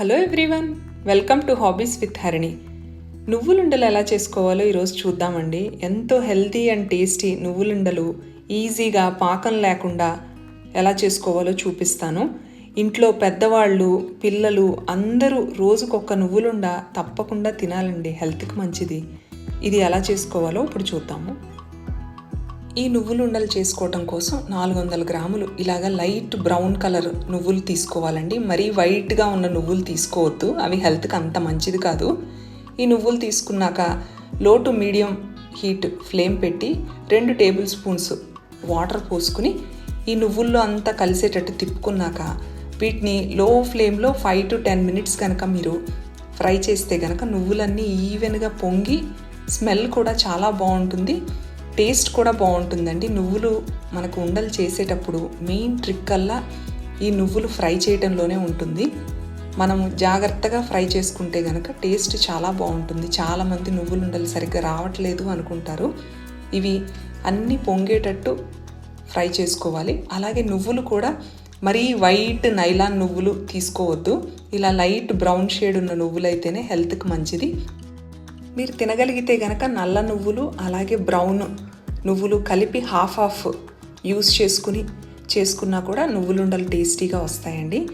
Hello everyone welcome to hobbies with Harini నువ్వులుండలు ఎలా చేసుకోవాలో ఈరోజు చూద్దామండి. ఎంతో హెల్తీ అండ్ టేస్టీ నువ్వులుండలు ఈజీగా పాకం లేకుండా ఎలా చేసుకోవాలో చూపిస్తాను. ఇంట్లో పెద్దవాళ్ళు పిల్లలు అందరూ రోజుకొక నువ్వులుండ తప్పకుండా తినాలండి హెల్త్కి మంచిది. ఇది ఎలా చేసుకోవాలో ఇప్పుడు చూద్దాము. ఈ నువ్వులు ఉండలు చేసుకోవటం కోసం నాలుగు వందల గ్రాములు ఇలాగ లైట్ బ్రౌన్ కలర్ నువ్వులు తీసుకోవాలండి. మరీ వైట్గా ఉన్న నువ్వులు తీసుకోవద్దు. అవి హెల్త్కి అంత మంచిది కాదు. ఈ నువ్వులు తీసుకున్నాక లో టు మీడియం హీట్ ఫ్లేమ్ పెట్టి రెండు టేబుల్ స్పూన్స్ వాటర్ పోసుకుని ఈ నువ్వుల్లో అంతా కలిసేటట్టు తిప్పుకున్నాక వీటిని లో ఫ్లేమ్లో ఫైవ్ టు టెన్ మినిట్స్ కనుక మీరు ఫ్రై చేస్తే కనుక నువ్వులన్నీ ఈవెన్గా పొంగి స్మెల్ కూడా చాలా బాగుంటుంది. టేస్ట్ కూడా బాగుంటుందండి. నువ్వులు మనకు ఉండలు చేసేటప్పుడు మెయిన్ ట్రిక్ కల్లా ఈ నువ్వులు ఫ్రై చేయడంలోనే ఉంటుంది. మనము జాగ్రత్తగా ఫ్రై చేసుకుంటే కనుక టేస్ట్ చాలా బాగుంటుంది. చాలామంది నువ్వులు ఉండలు సరిగ్గా రావట్లేదు అనుకుంటారు. ఇవి అన్నీ పొంగేటట్టు ఫ్రై చేసుకోవాలి. అలాగే నువ్వులు కూడా మరీ వైట్ నైలాన్ నువ్వులు తీసుకోవద్దు. ఇలా లైట్ బ్రౌన్ షేడ్ ఉన్న నువ్వులు అయితేనే హెల్త్కి మంచిది. మీరు తినగలిగితే గనక నల్ల నువ్వులు అలాగే బ్రౌన్ నువ్వులు కలిపి హాఫ్ హాఫ్ యూస్ చేసుకుని చేసుకున్నా కూడా నువ్వులుండలు టేస్టీగా వస్తాయండి.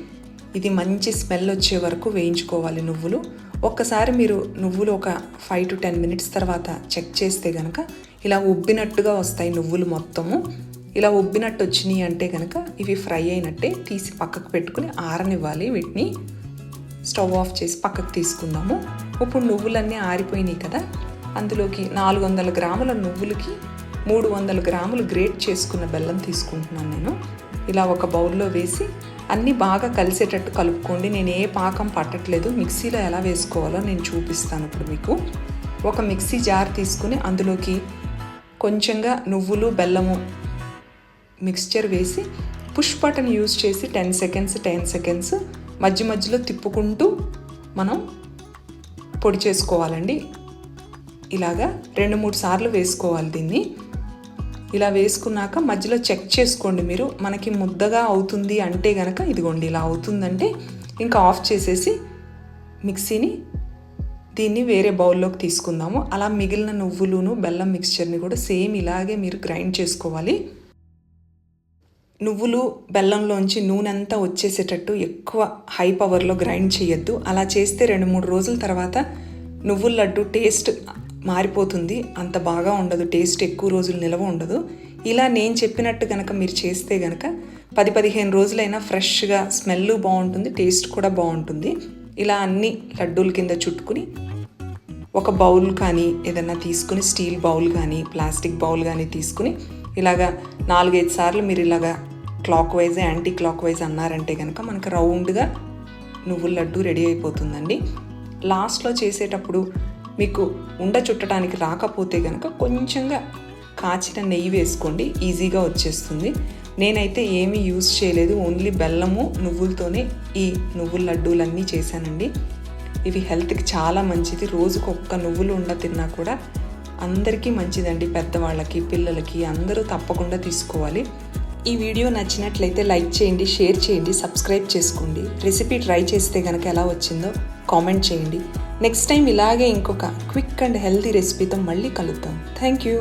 ఇది మంచి స్మెల్ వచ్చే వరకు వేయించుకోవాలి నువ్వులు. ఒక్కసారి మీరు నువ్వులు ఒక ఫైవ్ టు టెన్ మినిట్స్ తర్వాత చెక్ చేస్తే కనుక ఇలా ఉబ్బినట్టుగా వస్తాయి నువ్వులు మొత్తము. ఇలా ఉబ్బినట్టు వచ్చినాయి అంటే కనుక ఇవి ఫ్రై అయినట్టే తీసి పక్కకు పెట్టుకుని ఆరనివ్వాలి. వీటిని స్టవ్ ఆఫ్ చేసి పక్కకు తీసుకుందాము. ఇప్పుడు నువ్వులన్నీ ఆరిపోయినాయి కదా. అందులోకి నాలుగు వందల గ్రాముల నువ్వులకి మూడు వందల గ్రాములు గ్రేట్ చేసుకున్న బెల్లం తీసుకుంటున్నాను నేను. ఇలా ఒక బౌల్లో వేసి అన్నీ బాగా కలిసేటట్టు కలుపుకోండి. నేను ఏ పాకం పట్టట్లేదు. మిక్సీలో ఎలా వేసుకోవాలో నేను చూపిస్తాను ఇప్పుడు మీకు. ఒక మిక్సీ జార్ తీసుకుని అందులోకి కొంచెంగా నువ్వులు బెల్లము మిక్స్చర్ వేసి పుష్ బటన్ యూజ్ చేసి టెన్ సెకండ్స్ టెన్ సెకండ్స్ మధ్య మధ్యలో తిప్పుకుంటూ మనం పొడి చేసుకోవాలండి. ఇలాగా రెండు మూడు సార్లు వేసుకోవాలి దీన్ని. ఇలా వేసుకున్నాక మధ్యలో చెక్ చేసుకోండి మీరు. మనకి ముద్దగా అవుతుంది అంటే గనక ఇదిగోండి ఇలా అవుతుందంటే ఇంకా ఆఫ్ చేసేసి మిక్సీని దీన్ని వేరే బౌల్లోకి తీసుకుందాము. అలా మిగిలిన నువ్వులును బెల్లం మిక్స్చర్ని కూడా సేమ్ ఇలాగే మీరు గ్రైండ్ చేసుకోవాలి. నువ్వులు బెల్లంలోంచి నూనె అంతా వచ్చేసేటట్టు ఎక్కువ హై పవర్లో గ్రైండ్ చేయొద్దు. అలా చేస్తే రెండు మూడు రోజుల తర్వాత నువ్వుల లడ్డు టేస్ట్ మారిపోతుంది. అంత బాగా ఉండదు. టేస్ట్ ఎక్కువ రోజులు నిలవ ఉండదు. ఇలా నేను చెప్పినట్టు కనుక మీరు చేస్తే కనుక పది పదిహేను రోజులైనా ఫ్రెష్గా స్మెల్ బాగుంటుంది టేస్ట్ కూడా బాగుంటుంది. ఇలా అన్ని లడ్డూల కింద చుట్టుకుని ఒక బౌల్ కానీ ఏదన్నా తీసుకుని స్టీల్ బౌల్ కానీ ప్లాస్టిక్ బౌల్ కానీ తీసుకుని ఇలాగా నాలుగైదు సార్లు మీరు ఇలాగా clockwise anticlockwise అన్నారంటే కనుక మనకు రౌండ్గా నువ్వుల లడ్డు రెడీ అయిపోతుందండి. లాస్ట్లో చేసేటప్పుడు మీకు ఉండ చుట్టడానికి రాకపోతే కనుక కొంచెంగా కాచిన నెయ్యి వేసుకోండి ఈజీగా వచ్చేస్తుంది. నేనైతే ఏమీ యూజ్ చేయలేదు ఓన్లీ బెల్లము నువ్వులతోనే ఈ నువ్వుల లడ్డూలన్నీ చేశానండి. ఇవి హెల్త్కి చాలా మంచిది రోజుకు ఒక్క నువ్వులు ఉండ తిన్నా కూడా అందరికీ మంచిదండి పెద్దవాళ్ళకి పిల్లలకి అందరూ తప్పకుండా తీసుకోవాలి. ఈ వీడియో నచ్చినట్లయితే లైక్ చేయండి షేర్ చేయండి సబ్స్క్రైబ్ చేసుకోండి. రెసిపీ ట్రై చేస్తే కనుక ఎలా వచ్చిందో కామెంట్ చేయండి. నెక్స్ట్ టైం ఇలాగే ఇంకొక క్విక్ అండ్ హెల్తీ రెసిపీతో మళ్ళీ కలుద్దాం. Thank you.